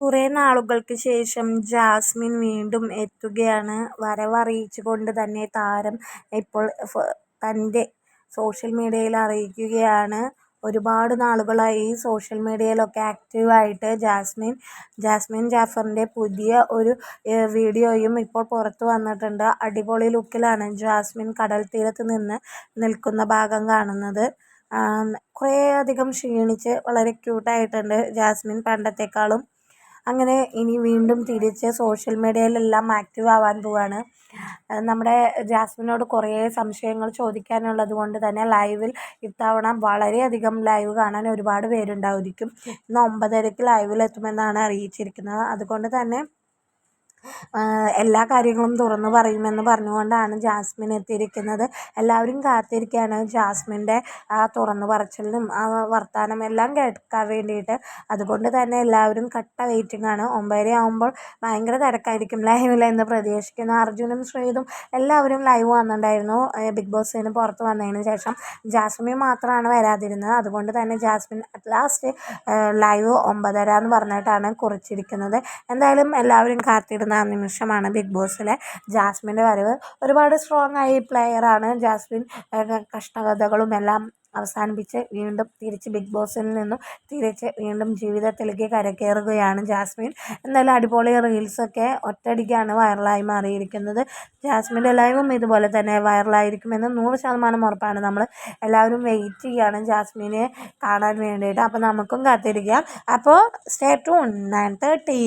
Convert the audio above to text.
കുറേ നാളുകൾക്ക് ശേഷം ജാസ്മിൻ വീണ്ടും എത്തുകയാണ്. വരവറിയിച്ചുകൊണ്ട് തന്നെ താരം ഇപ്പോൾ തന്റെ സോഷ്യൽ മീഡിയയിൽ അറിയിക്കുകയാണ്. ഒരുപാട് നാളുകളായി സോഷ്യൽ മീഡിയയിലൊക്കെ ആക്റ്റീവായിട്ട് ജാസ്മിൻ. ജാസ്മിൻ ജാഫറിന്റെ പുതിയ ഒരു വീഡിയോയും ഇപ്പോൾ പുറത്തു വന്നിട്ടുണ്ട്. അടിപൊളി ലുക്കിലാണ് ജാസ്മിൻ കടൽ തീരത്ത് നിന്ന് നിൽക്കുന്ന ഭാഗം കാണുന്നത്. കുറേ അധികം ക്ഷീണിച്ച് വളരെ ക്യൂട്ടായിട്ടുണ്ട് ജാസ്മിൻ പണ്ടത്തെക്കാളും. അങ്ങനെ ഇനി വീണ്ടും തിരിച്ച് സോഷ്യൽ മീഡിയയിലെല്ലാം ആക്റ്റീവ് ആവാൻ പോവാണ്. നമ്മുടെ ജാസ്മിനോട് കുറേ സംശയങ്ങൾ ചോദിക്കാനുള്ളത് കൊണ്ട് തന്നെ ലൈവിൽ ഇത്തവണ വളരെയധികം ലൈവ് കാണാൻ ഒരുപാട് പേരുണ്ടായിരിക്കും. ഇന്ന് ഒമ്പതരയ്ക്ക് ലൈവിലെത്തുമെന്നാണ് അറിയിച്ചിരിക്കുന്നത്. അതുകൊണ്ട് തന്നെ എല്ലാ കാര്യങ്ങളും തുറന്നു പറയുമെന്ന് പറഞ്ഞുകൊണ്ടാണ് ജാസ്മിൻ എത്തിയിരിക്കുന്നത്. എല്ലാവരും കാത്തിരിക്കുകയാണ് ജാസ്മിന്റെ ആ തുറന്നു പറച്ചിലിനും ആ വർത്താനം എല്ലാം കേൾക്കാൻ വേണ്ടിയിട്ട്. അതുകൊണ്ട് തന്നെ എല്ലാവരും കട്ട വെയിറ്റിംഗ് ആണ് ഒമ്പതര ആകുമ്പോൾ ഭയങ്കര തിരക്കായിരിക്കും ലൈവിൽ എന്ന് പ്രതീക്ഷിക്കുന്നു. അർജുനും ശ്രീതും എല്ലാവരും ലൈവ് വന്നിട്ടുണ്ടായിരുന്നു ബിഗ് ബോസിന് പുറത്ത് വന്നതിന് ശേഷം. ജാസ്മിൻ മാത്രമാണ് വരാതിരുന്നത്. അതുകൊണ്ട് തന്നെ ജാസ്മിൻ അറ്റ് ലാസ്റ്റ് ലൈവ് ഒമ്പതര എന്ന് പറഞ്ഞിട്ടാണ് കുറിച്ചിരിക്കുന്നത്. എന്തായാലും എല്ലാവരും കാത്തിരുന്ന ആ നിമിഷമാണ് ബിഗ് ബോസിലെ ജാസ്മിന്റെ വരവ്. ഒരുപാട് സ്ട്രോങ് ആയി പ്ലെയറാണ് ജാസ്മിൻ. കഷ്ടകഥകളും എല്ലാം അവസാനിപ്പിച്ച് വീണ്ടും തിരിച്ച് ബിഗ് ബോസിൽ നിന്നും തിരിച്ച് വീണ്ടും ജീവിതത്തിലേക്ക് കരകയറുകയാണ് ജാസ്മിൻ. എന്നാലും അടിപൊളി റീൽസൊക്കെ ഒറ്റയടിക്കാണ് വൈറലായി മാറിയിരിക്കുന്നത്. ജാസ്മിന്റെ ലൈവും ഇതുപോലെ തന്നെ വൈറലായിരിക്കുമെന്ന് നൂറ് ശതമാനം ഉറപ്പാണ്. നമ്മൾ എല്ലാവരും വെയിറ്റ് ചെയ്യുകയാണ് ജാസ്മിനെ കാണാൻ വേണ്ടിയിട്ട്. അപ്പോൾ നമുക്കും കാത്തിരിക്കാം. അപ്പോൾ സ്റ്റേ ടു നയൻ തേർട്ടി